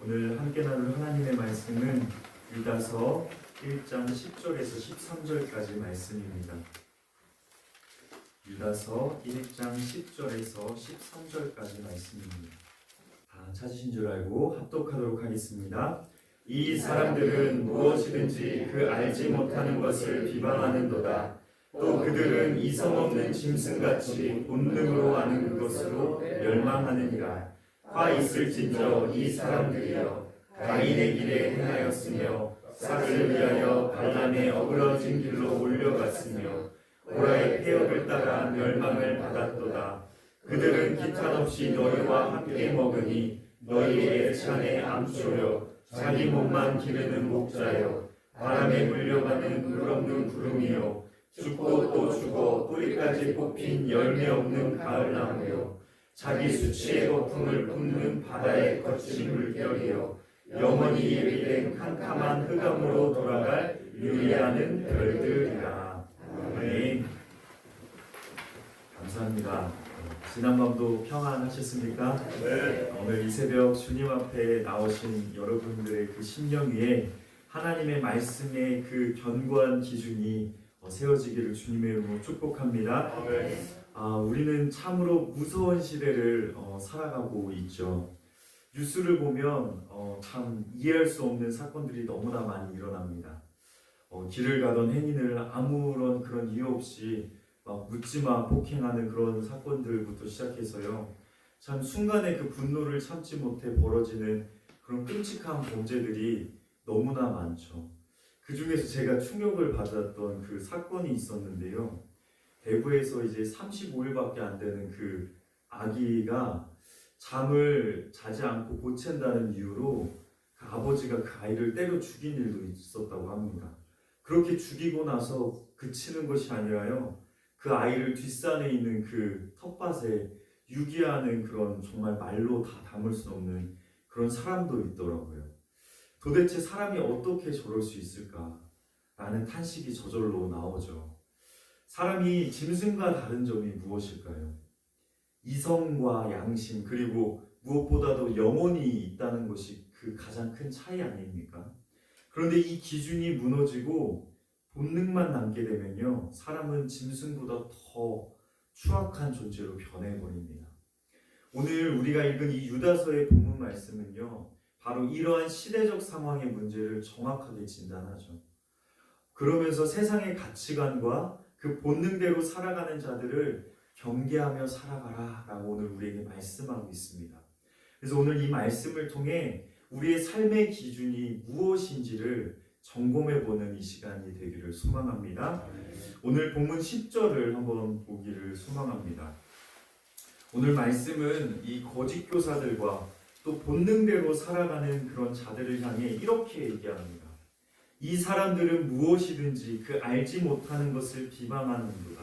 오늘 함께 나눌 하나님의 말씀은 유다서 1장 10절에서 13절까지 말씀입니다. 유다서 1장 10절에서 13절까지 말씀입니다. 다 찾으신 줄 알고 합독하도록 하겠습니다. 이 사람들은 무엇이든지 그 알지 못하는 것을 비방하는도다. 또 그들은 이성 없는 짐승같이 본능으로 아는 그것으로 멸망하느니라. 화 있을진저 이 사람들이여. 가인의 길에 행하였으며 삭을 위하여 발람의 어그러진 길로 올려갔으며 오라의 폐역을 따라 멸망을 받았도다. 그들은 기탄 없이 너희와 함께 먹으니 너희의 찬에 암초여 자기 몸만 기르는 목자여. 바람에 물려가는 물 없는 구름이요. 죽고 또 죽어 뿌리까지 뽑힌 열매 없는 가을나무요 자기 수치의 거품을 뿜는 바다의 거친 물결이요 영원히 예비된 캄캄한 흑암으로 돌아갈 유리하는 별들이라 아멘 감사합니다 지난밤도 평안하셨습니까? 네. 오늘 이 새벽 주님 앞에 나오신 여러분들의 그 심령 위에 하나님의 말씀의 그 견고한 기준이 어, 세워지기를 주님의 이름으로 축복합니다. 아멘. 아, 우리는 참으로 무서운 시대를 어, 살아가고 있죠. 뉴스를 보면 어, 참 이해할 수 없는 사건들이 너무나 많이 일어납니다. 어, 길을 가던 행인을 아무런 그런 이유 없이 막 묻지마 폭행하는 그런 사건들부터 시작해서요. 참 순간에 그 분노를 참지 못해 벌어지는 그런 끔찍한 범죄들이 너무나 많죠. 그 중에서 제가 충격을 받았던 그 사건이 있었는데요. 대구에서 이제 35일밖에 안 되는 그 아기가 잠을 자지 않고 보챈다는 이유로 그 아버지가 그 아이를 때려 죽인 일도 있었다고 합니다. 그렇게 죽이고 나서 그치는 것이 아니라요. 그 아이를 뒷산에 있는 그 텃밭에 유기하는 그런 정말 말로 다 담을 수 없는 그런 사람도 있더라고요. 도대체 사람이 어떻게 저럴 수 있을까? 라는 탄식이 저절로 나오죠. 사람이 짐승과 다른 점이 무엇일까요? 이성과 양심, 그리고 무엇보다도 영혼이 있다는 것이 그 가장 큰 차이 아닙니까? 그런데 이 기준이 무너지고 본능만 남게 되면요, 사람은 짐승보다 더 추악한 존재로 변해버립니다. 오늘 우리가 읽은 이 유다서의 본문 말씀은요, 바로 이러한 시대적 상황의 문제를 정확하게 진단하죠. 그러면서 세상의 가치관과 그 본능대로 살아가는 자들을 경계하며 살아가라 라고 오늘 우리에게 말씀하고 있습니다. 그래서 오늘 이 말씀을 통해 우리의 삶의 기준이 무엇인지를 점검해 보는 이 시간이 되기를 소망합니다. 오늘 본문 10절을 한번 보기를 소망합니다. 오늘 말씀은 이 거짓 교사들과 또 본능대로 살아가는 그런 자들을 향해 이렇게 얘기합니다. 이 사람들은 무엇이든지 그 알지 못하는 것을 비방하는도다.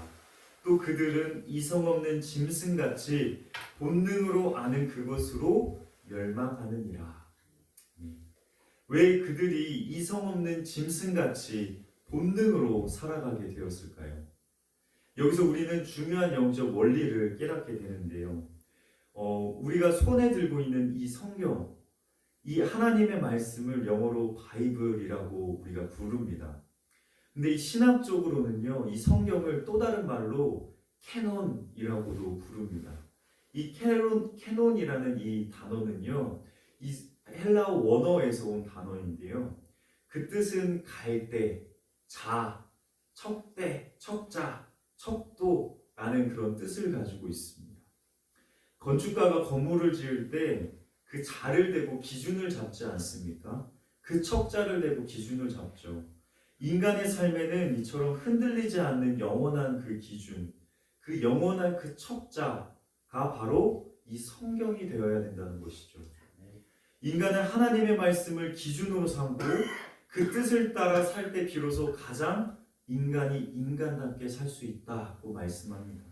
또 그들은 이성 없는 짐승같이 본능으로 아는 그것으로 멸망하느니라. 왜 그들이 이성 없는 짐승같이 본능으로 살아가게 되었을까요? 여기서 우리는 중요한 영적 원리를 깨닫게 되는데요. 어, 우리가 손에 들고 있는 이 성경, 이 하나님의 말씀을 영어로 바이블이라고 우리가 부릅니다. 근데 이 신학 적으로는요, 이 성경을 또 다른 말로 캐논이라고도 부릅니다. 이 캐논, 캐논이라는 이 단어는요, 이 헬라어 원어에서 온 단어인데요. 그 뜻은 갈대, 자, 척대, 척자, 척도라는 그런 뜻을 가지고 있습니다. 건축가가 건물을 지을 때 그 자를 대고 기준을 잡지 않습니까? 그 척자를 대고 기준을 잡죠. 인간의 삶에는 이처럼 흔들리지 않는 영원한 그 기준, 그 영원한 그 척자가 바로 이 성경이 되어야 된다는 것이죠. 인간은 하나님의 말씀을 기준으로 삼고 그 뜻을 따라 살 때 비로소 가장 인간이 인간답게 살 수 있다고 말씀합니다.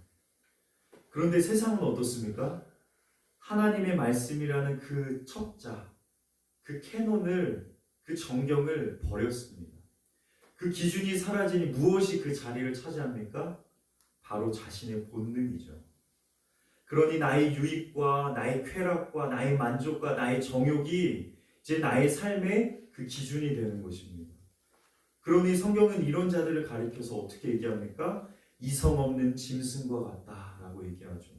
그런데 세상은 어떻습니까? 하나님의 말씀이라는 그 척자, 그 캐논을, 그 정경을 버렸습니다. 그 기준이 사라지니 무엇이 그 자리를 차지합니까? 바로 자신의 본능이죠. 그러니 나의 유익과 나의 쾌락과 나의 만족과 나의 정욕이 이제 나의 삶의 그 기준이 되는 것입니다. 그러니 성경은 이런 자들을 가리켜서 어떻게 얘기합니까? 이성 없는 짐승과 같다라고 얘기하죠.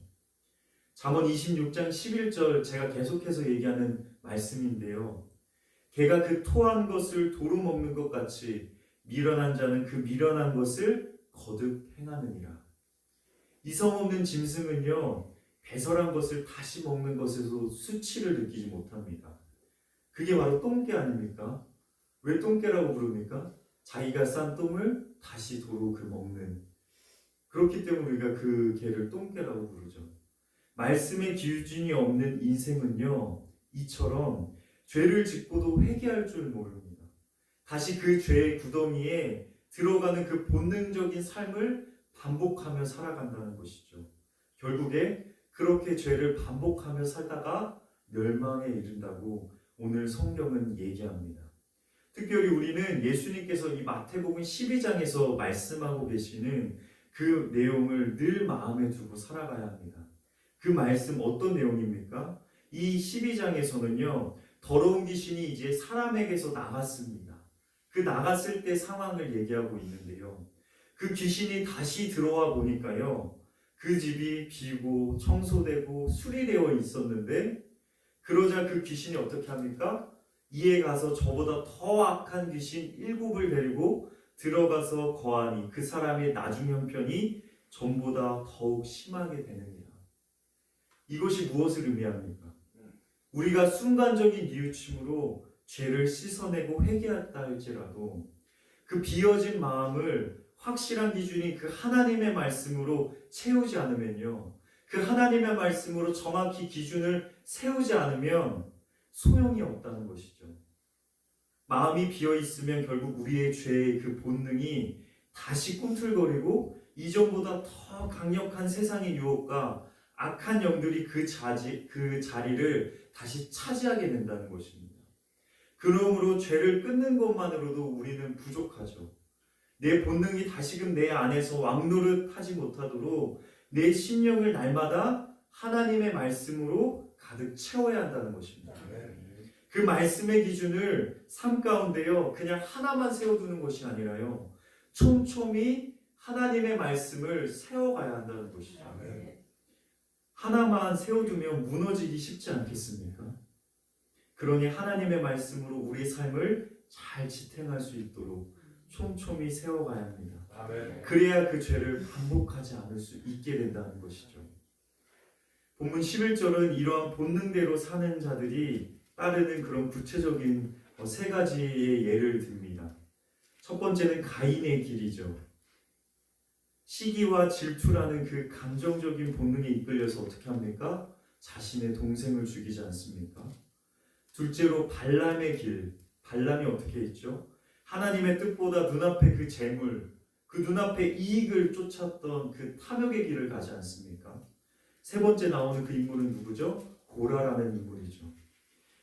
잠언 26장 11절 제가 계속해서 얘기하는 말씀인데요. 개가 그 토한 것을 도로 먹는 것 같이 미련한 자는 그 미련한 것을 거듭 행하느니라. 이성 없는 짐승은요, 배설한 것을 다시 먹는 것에서 수치를 느끼지 못합니다. 그게 바로 똥개 아닙니까? 왜 똥개라고 부릅니까? 자기가 싼 똥을 다시 도로 그 먹는. 그렇기 때문에 우리가 그 개를 똥개라고 부르죠. 말씀의 기준이 없는 인생은요, 이처럼 죄를 짓고도 회개할 줄 모릅니다. 다시 그 죄의 구덩이에 들어가는 그 본능적인 삶을 반복하며 살아간다는 것이죠. 결국에 그렇게 죄를 반복하며 살다가 멸망에 이른다고 오늘 성경은 얘기합니다. 특별히 우리는 예수님께서 이 마태복음 12장에서 말씀하고 계시는 그 내용을 늘 마음에 두고 살아가야 합니다. 그 말씀 어떤 내용입니까? 이 12장에서는요, 더러운 귀신이 이제 사람에게서 나갔습니다. 그 나갔을 때 상황을 얘기하고 있는데요. 그 귀신이 다시 들어와 보니까요, 그 집이 비고 청소되고 수리되어 있었는데, 그러자 그 귀신이 어떻게 합니까? 이에 가서 저보다 더 악한 귀신 일곱을 데리고 들어가서 거하니 그 사람의 나중 형편이 전보다 더욱 심하게 되느니라. 이것이 무엇을 의미합니까? 우리가 순간적인 뉘우침으로 죄를 씻어내고 회개했다 할지라도 그 비어진 마음을 확실한 기준이 그 하나님의 말씀으로 채우지 않으면요. 그 하나님의 말씀으로 정확히 기준을 세우지 않으면 소용이 없다는 것이죠. 마음이 비어 있으면 결국 우리의 죄의 그 본능이 다시 꿈틀거리고 이전보다 더 강력한 세상의 유혹과 악한 영들이 그 자지 그 자리를 다시 차지하게 된다는 것입니다. 그러므로 죄를 끊는 것만으로도 우리는 부족하죠. 내 본능이 다시금 내 안에서 왕노릇 하지 못하도록 내 심령을 날마다 하나님의 말씀으로 가득 채워야 한다는 것입니다. 그 말씀의 기준을 삶 가운데요, 그냥 하나만 세워두는 것이 아니라요, 촘촘히 하나님의 말씀을 세워가야 한다는 것이죠. 하나만 세워두면 무너지기 쉽지 않겠습니까? 그러니 하나님의 말씀으로 우리 삶을 잘 지탱할 수 있도록 촘촘히 세워가야 합니다. 그래야 그 죄를 반복하지 않을 수 있게 된다는 것이죠. 본문 11절은 이러한 본능대로 사는 자들이 따르는 그런 구체적인 어, 세 가지의 예를 듭니다. 첫 번째는 가인의 길이죠. 시기와 질투라는 그 감정적인 본능에 이끌려서 어떻게 합니까? 자신의 동생을 죽이지 않습니까? 둘째로 발람의 길. 발람이 어떻게 했죠? 하나님의 뜻보다 눈앞에 그 재물, 그 눈앞에 이익을 쫓았던 그 탐욕의 길을 가지 않습니까? 세 번째 나오는 그 인물은 누구죠? 고라라는 인물이죠.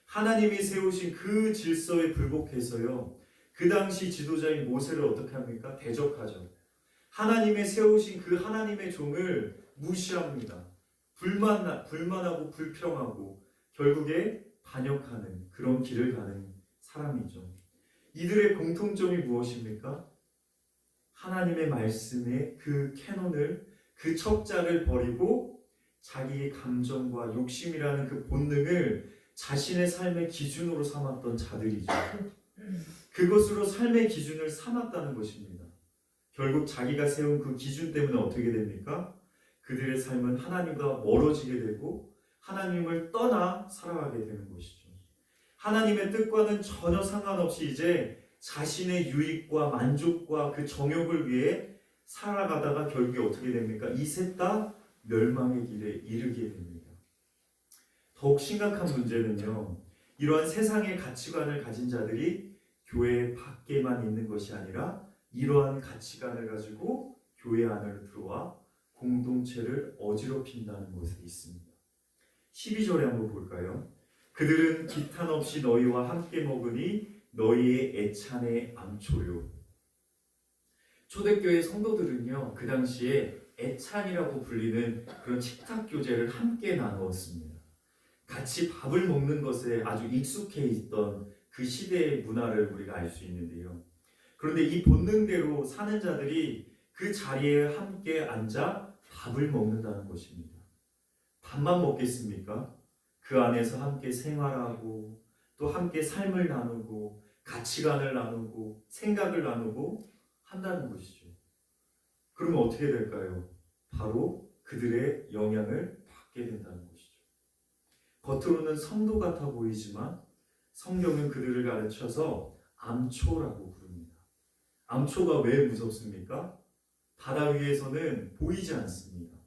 하나님이 세우신 그 질서에 불복해서요. 그 당시 지도자인 모세를 어떻게 합니까? 대적하죠. 하나님의 세우신 그 하나님의 종을 무시합니다. 불만, 불만하고 불평하고 결국에 반역하는 그런 길을 가는 사람이죠. 이들의 공통점이 무엇입니까? 하나님의 말씀의 그 캐논을 그 첩자를 버리고 자기의 감정과 욕심이라는 그 본능을 자신의 삶의 기준으로 삼았던 자들이죠. 그것으로 삶의 기준을 삼았다는 것입니다. 결국 자기가 세운 그 기준 때문에 어떻게 됩니까? 그들의 삶은 하나님과 멀어지게 되고 하나님을 떠나 살아가게 되는 것이죠. 하나님의 뜻과는 전혀 상관없이 이제 자신의 유익과 만족과 그 정욕을 위해 살아가다가 결국에 어떻게 됩니까? 이 셋 다 멸망의 길에 이르게 됩니다. 더욱 심각한 문제는요. 이러한 세상의 가치관을 가진 자들이 교회 밖에만 있는 것이 아니라 이러한 가치관을 가지고 교회 안으로 들어와 공동체를 어지럽힌다는 것에 있습니다. 12절에 한번 볼까요? 그들은 기탄 없이 너희와 함께 먹으니 너희의 애찬의 암초요. 초대교회 성도들은요, 그 당시에 애찬이라고 불리는 그런 식탁 교제를 함께 나누었습니다. 같이 밥을 먹는 것에 아주 익숙해 있던 그 시대의 문화를 우리가 알 수 있는데요. 그런데 이 본능대로 사는 자들이 그 자리에 함께 앉아 밥을 먹는다는 것입니다. 밥만 먹겠습니까? 그 안에서 함께 생활하고 또 함께 삶을 나누고 가치관을 나누고 생각을 나누고 한다는 것이죠. 그러면 어떻게 될까요? 바로 그들의 영향을 받게 된다는 것이죠. 겉으로는 성도 같아 보이지만 성경은 그들을 가르쳐서 암초라고 부릅니다. 암초가 왜 무섭습니까? 바다 위에서는 보이지 않습니다.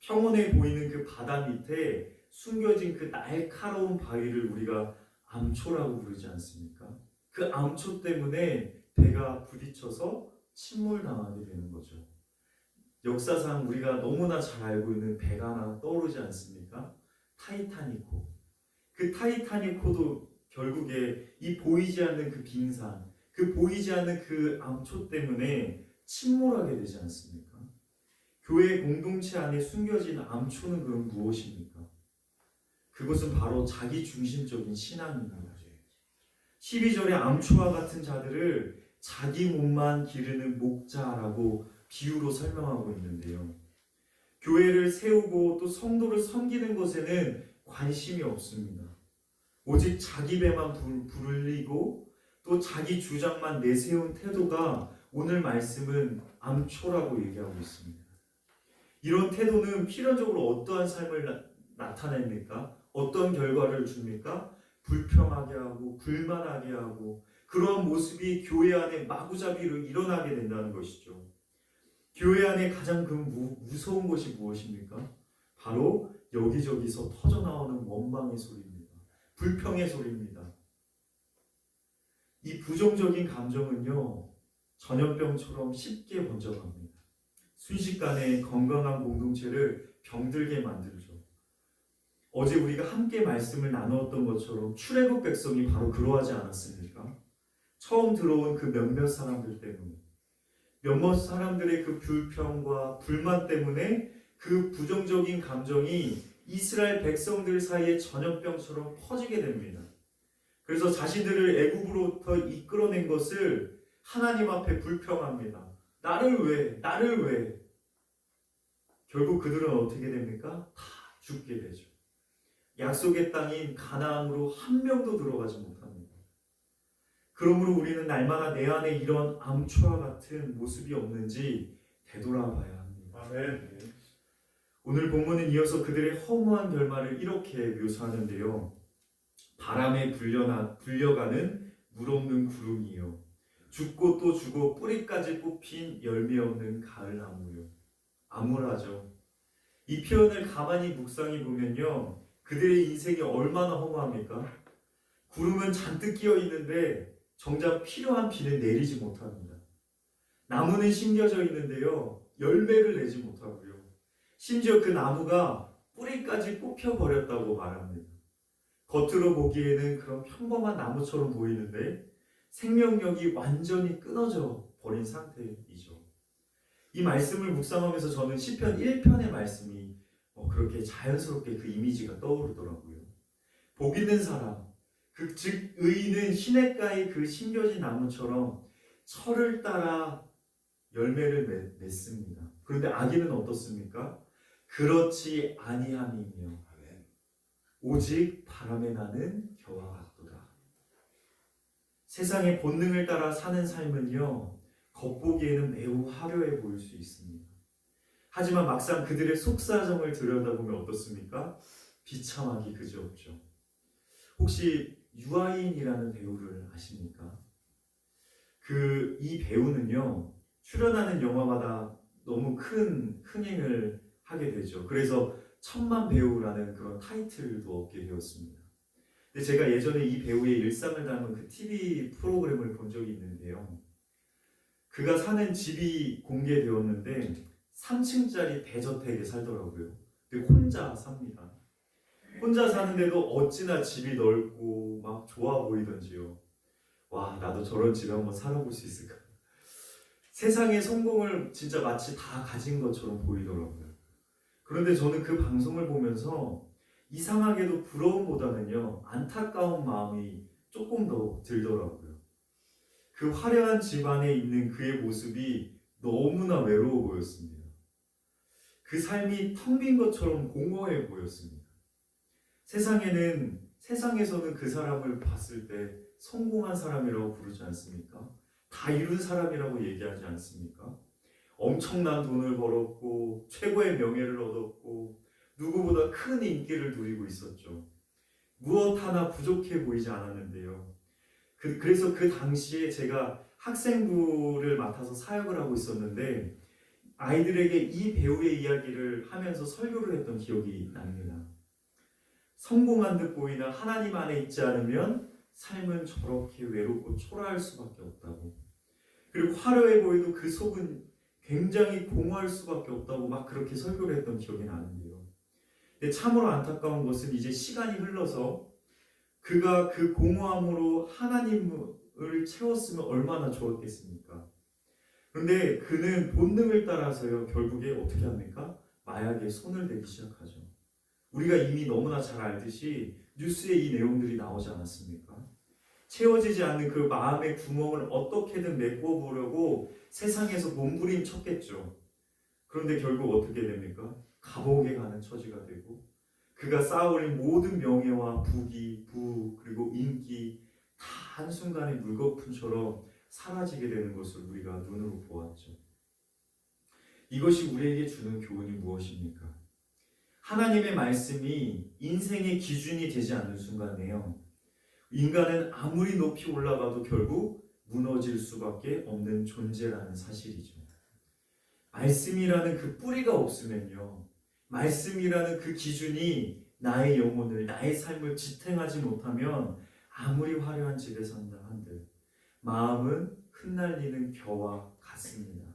평온해 보이는 그 바다 밑에 숨겨진 그 날카로운 바위를 우리가 암초라고 부르지 않습니까? 그 암초 때문에 배가 부딪혀서 침몰당하게 되는 거죠. 역사상 우리가 너무나 잘 알고 있는 배가 하나 떠오르지 않습니까? 타이타닉호. 그 타이타닉호도 결국에 이 보이지 않는 그 빙산, 그 보이지 않는 그 암초 때문에 침몰하게 되지 않습니까? 교회 공동체 안에 숨겨진 암초는 그럼 무엇입니까? 그것은 바로 자기 중심적인 신앙입니다. 12절에 암초와 같은 자들을 자기 몸만 기르는 목자라고 비유로 설명하고 있는데요. 교회를 세우고 또 성도를 섬기는 것에는 관심이 없습니다. 오직 자기 배만 불- 부르리고 또 자기 주장만 내세운 태도가 오늘 말씀은 암초라고 얘기하고 있습니다. 이런 태도는 필연적으로 어떠한 삶을 나, 나타냅니까? 어떤 결과를 줍니까? 불평하게 하고 불만하게 하고 그러한 모습이 교회 안에 마구잡이로 일어나게 된다는 것이죠. 교회 안에 가장 그 무, 무서운 것이 무엇입니까? 바로 여기저기서 터져 나오는 원망의 소리입니다. 불평의 소리입니다. 이 부정적인 감정은요, 전염병처럼 쉽게 번져갑니다. 순식간에 건강한 공동체를 병들게 만들죠. 어제 우리가 함께 말씀을 나누었던 것처럼 출애굽 백성이 바로 그러하지 않았습니까? 처음 들어온 그 몇몇 사람들 때문에 몇몇 사람들의 그 불평과 불만 때문에 그 부정적인 감정이 이스라엘 백성들 사이에 전염병처럼 퍼지게 됩니다. 그래서 자신들을 애굽으로부터 이끌어낸 것을 하나님 앞에 불평합니다. 나를 왜? 나를 왜? 결국 그들은 어떻게 됩니까? 다 죽게 되죠. 약속의 땅인 가나안으로 한 명도 들어가지 못합니다. 그러므로 우리는 날마다 내 안에 이런 암초와 같은 모습이 없는지 되돌아봐야 합니다. 아멘. 오늘 본문은 이어서 그들의 허무한 결말을 이렇게 묘사하는데요. 바람에 불려나, 불려가는 물 없는 구름이요. 죽고 또 죽어 뿌리까지 뽑힌 열매 없는 가을 나무요. 암울하죠. 이 표현을 가만히 묵상해 보면요. 그들의 인생이 얼마나 허무합니까? 구름은 잔뜩 끼어 있는데 정작 필요한 비는 내리지 못합니다. 나무는 심겨져 있는데요. 열매를 내지 못하고요. 심지어 그 나무가 뿌리까지 뽑혀버렸다고 말합니다. 겉으로 보기에는 그런 평범한 나무처럼 보이는데 생명력이 완전히 끊어져 버린 상태이죠. 이 말씀을 묵상하면서 저는 시편 1편의 말씀이 어, 그렇게 자연스럽게 그 이미지가 떠오르더라고요. 복 있는 사람, 그 즉 의인은 시냇가의 그 심겨진 나무처럼 철을 따라 열매를 맺, 맺습니다. 그런데 악인은 어떻습니까? 그렇지 아니함이며. 오직 바람에 나는 겨와 같도다. 세상의 본능을 따라 사는 삶은요, 겉보기에는 매우 화려해 보일 수 있습니다. 하지만 막상 그들의 속사정을 들여다보면 어떻습니까? 비참하기 그지없죠. 혹시 유아인이라는 배우를 아십니까? 그 이 배우는요 출연하는 영화마다 너무 큰 흥행을 하게 되죠. 그래서 천만 배우라는 그런 타이틀도 얻게 되었습니다. 근데 제가 예전에 이 배우의 일상을 담은 그 TV 프로그램을 본 적이 있는데요. 그가 사는 집이 공개되었는데 3층짜리 대저택에 살더라고요. 근데 혼자 삽니다. 혼자 사는데도 어찌나 집이 넓고 막 좋아 보이던지요. 와, 나도 저런 집에 한번 살아볼 수 있을까? 세상의 성공을 진짜 마치 다 가진 것처럼 보이더라고요. 그런데 저는 그 방송을 보면서 이상하게도 부러움보다는요, 안타까운 마음이 조금 더 들더라고요. 그 화려한 집안에 있는 그의 모습이 너무나 외로워 보였습니다. 그 삶이 텅 빈 것처럼 공허해 보였습니다. 세상에는, 세상에서는 그 사람을 봤을 때 성공한 사람이라고 부르지 않습니까? 다 이룬 사람이라고 얘기하지 않습니까? 엄청난 돈을 벌었고, 최고의 명예를 얻었고, 누구보다 큰 인기를 누리고 있었죠. 무엇 하나 부족해 보이지 않았는데요. 그, 그래서 그 당시에 제가 학생부를 맡아서 사역을 하고 있었는데, 아이들에게 이 배우의 이야기를 하면서 설교를 했던 기억이 납니다. 성공한 듯 보이나 하나님 안에 있지 않으면 삶은 저렇게 외롭고 초라할 수밖에 없다고. 그리고 화려해 보여도 그 속은 굉장히 공허할 수밖에 없다고 막 그렇게 설교를 했던 기억이 나는데요. 근데 참으로 안타까운 것은 이제 시간이 흘러서 그가 그 공허함으로 하나님을 채웠으면 얼마나 좋았겠습니까? 그런데 그는 본능을 따라서요, 결국에 어떻게 합니까? 마약에 손을 대기 시작하죠. 우리가 이미 너무나 잘 알듯이 뉴스에 이 내용들이 나오지 않았습니까? 채워지지 않는 그 마음의 구멍을 어떻게든 메꿔보려고 세상에서 몸부림 쳤겠죠. 그런데 결국 어떻게 됩니까? 감옥에 가는 처지가 되고 그가 쌓아올린 모든 명예와 부귀, 부, 그리고 인기 다 한순간에 물거품처럼 사라지게 되는 것을 우리가 눈으로 보았죠. 이것이 우리에게 주는 교훈이 무엇입니까? 하나님의 말씀이 인생의 기준이 되지 않는 순간에요. 인간은 아무리 높이 올라가도 결국 무너질 수밖에 없는 존재라는 사실이죠. 말씀이라는 그 뿌리가 없으면요. 말씀이라는 그 기준이 나의 영혼을, 나의 삶을 지탱하지 못하면 아무리 화려한 집에 산다 한들 마음은 흩날리는 겨와 같습니다.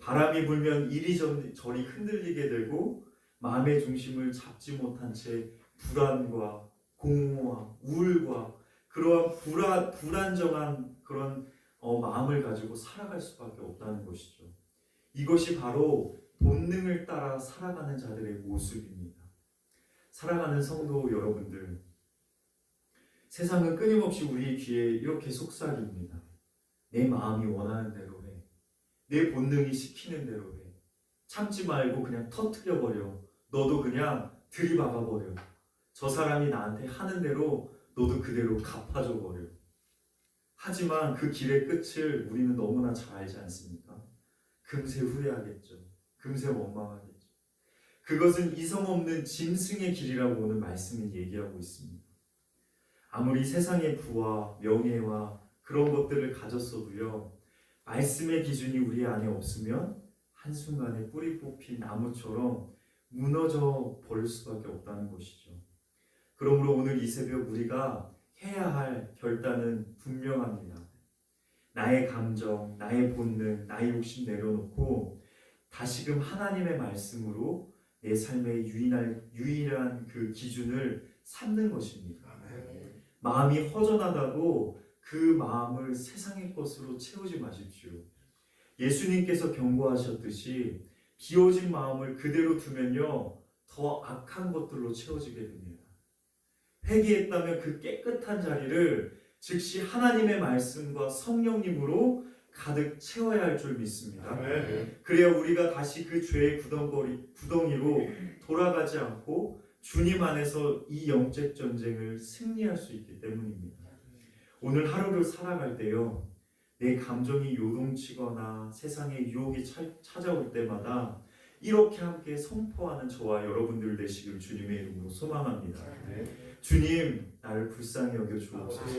바람이 불면 이리저리 흔들리게 되고 마음의 중심을 잡지 못한 채 불안과 공허와 우울과 그러한 불안, 불안정한 그런 어, 마음을 가지고 살아갈 수밖에 없다는 것이죠. 이것이 바로 본능을 따라 살아가는 자들의 모습입니다. 살아가는 성도 여러분들, 세상은 끊임없이 우리 귀에 이렇게 속삭입니다. 내 마음이 원하는 대로 해. 내 본능이 시키는 대로 해. 참지 말고 그냥 터트려 버려. 너도 그냥 들이박아 버려. 저 사람이 나한테 하는 대로 너도 그대로 갚아줘 버려. 하지만 그 길의 끝을 우리는 너무나 잘 알지 않습니까? 금세 후회하겠죠. 금세 원망하겠죠. 그것은 이성 없는 짐승의 길이라고 오늘 말씀이 얘기하고 있습니다. 아무리 세상의 부와 명예와 그런 것들을 가졌어도요, 말씀의 기준이 우리 안에 없으면 한순간에 뿌리 뽑힌 나무처럼 무너져 버릴 수밖에 없다는 것이죠. 그러므로 오늘 이 새벽 우리가 해야 할 결단은 분명합니다. 나의 감정, 나의 본능, 나의 욕심 내려놓고 다시금 하나님의 말씀으로 내 삶의 유일한, 유일한 그 기준을 삼는 것입니다. 마음이 허전하다고 그 마음을 세상의 것으로 채우지 마십시오. 예수님께서 경고하셨듯이 비워진 마음을 그대로 두면요, 더 악한 것들로 채워지게 됩니다. 회개했다면 그 깨끗한 자리를 즉시 하나님의 말씀과 성령님으로 가득 채워야 할 줄 믿습니다. 아멘. 그래야 우리가 다시 그 죄의 구덩거리, 구덩이로 돌아가지 않고 주님 안에서 이 영적 전쟁을 승리할 수 있기 때문입니다. 오늘 하루를 살아갈 때요, 내 감정이 요동치거나 세상의 유혹이 차- 찾아올 때마다 이렇게 함께 선포하는 저와 여러분들 되시길 주님의 이름으로 소망합니다. 주님, 나를 불쌍히 여겨 주옵소서.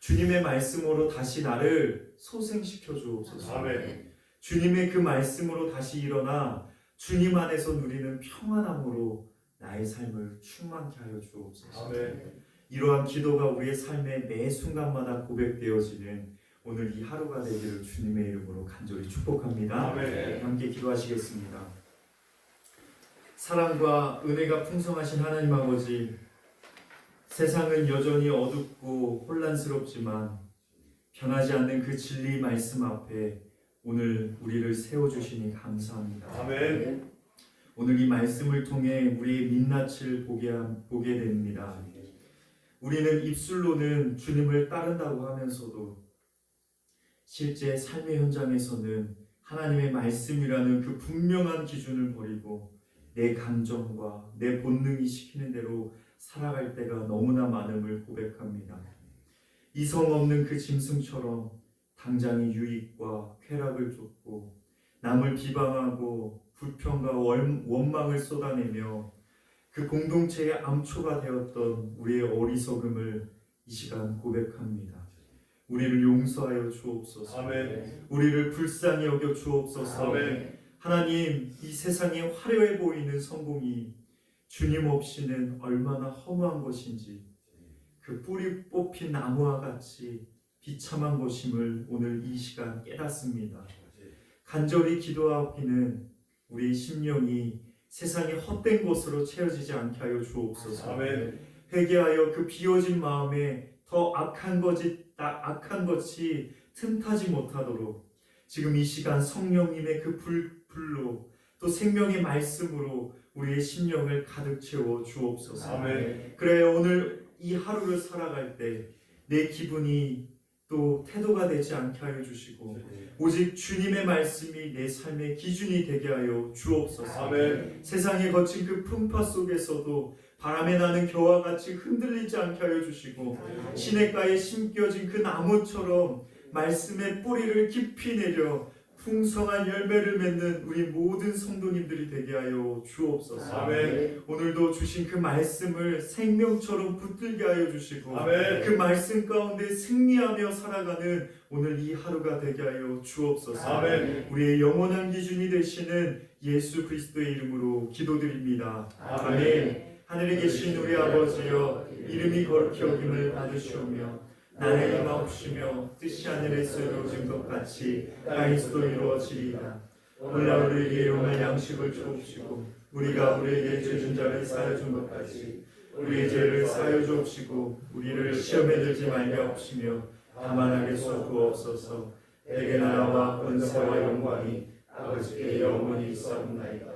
주님의 말씀으로 다시 나를 소생시켜 주옵소서. 아멘. 주님의 그 말씀으로 다시 일어나 주님 안에서 누리는 평안함으로 나의 삶을 충만케 하여 주옵소서. 아멘. 이러한 기도가 우리의 삶의 매 순간마다 고백되어지는 오늘 이 하루가 되기를 주님의 이름으로 간절히 축복합니다. 아멘. 함께 기도하시겠습니다. 사랑과 은혜가 풍성하신 하나님 아버지, 세상은 여전히 어둡고 혼란스럽지만 변하지 않는 그 진리 말씀 앞에 오늘 우리를 세워주시니 감사합니다. 아멘. 오늘 이 말씀을 통해 우리의 민낯을 보게, 함- 보게 됩니다. 우리는 입술로는 주님을 따른다고 하면서도 실제 삶의 현장에서는 하나님의 말씀이라는 그 분명한 기준을 버리고 내 감정과 내 본능이 시키는 대로 살아갈 때가 너무나 많음을 고백합니다. 이성 없는 그 짐승처럼 당장의 유익과 쾌락을 쫓고 남을 비방하고 불평과 원- 원망을 쏟아내며 그 공동체의 암초가 되었던 우리의 어리석음을 이 시간 고백합니다. 우리를 용서하여 주옵소서. 아멘. 우리를 불쌍히 여겨 주옵소서. 아멘. 하나님, 이 세상에 화려해 보이는 성공이 주님 없이는 얼마나 허무한 것인지 그 뿌리 뽑힌 나무와 같이 비참한 것임을 오늘 이 시간 깨닫습니다. 간절히 기도하기는 우리의 심령이 세상의 헛된 것으로 채워지지 않게 하여 주옵소서. 아멘. 회개하여 그 비워진 마음에 더 악한 것이 나- 악한 것이 틈타지 못하도록 지금 이 시간 성령님의 그 불, 불로 또 생명의 말씀으로 우리의 심령을 가득 채워 주옵소서. 아멘. 그래 오늘 이 하루를 살아갈 때 내 기분이 또 태도가 되지 않게 하여 주시고 오직 주님의 말씀이 내 삶의 기준이 되게 하여 주옵소서. 아멘. 세상에 거친 그 풍파 속에서도 바람에 나는 겨와 같이 흔들리지 않게 하여 주시고 시냇가에 심겨진 그 나무처럼 말씀의 뿌리를 깊이 내려 풍성한 열매를 맺는 우리 모든 성도님들이 되게 하여 주옵소서. 아멘. 오늘도 주신 그 말씀을 생명처럼 붙들게 하여 주시고 아멘. 그 말씀 가운데 승리하며 살아가는 오늘 이 하루가 되게 하여 주옵소서. 아멘. 우리의 영원한 기준이 되시는 예수 그리스도의 이름으로 기도드립니다. 아멘. 하늘에 계신 우리 아버지여 이름이 거룩히 여김을 받으시오며 나의 임하옵시며 뜻이 하늘에서 이루어진 것 같이 땅에서도 이루어지리이다. 오늘날 우리에게 용할 양식을 주옵시고 우리가 우리에게 죄준 자를 사여 준 것 같이 우리의 죄를 사여 주옵시고 우리를 시험에 들지 말게 하옵시며 다만 하게 쏘옵소서 내게 나라와 권세와 영광이 아버지께 영원히 있사옵나이다.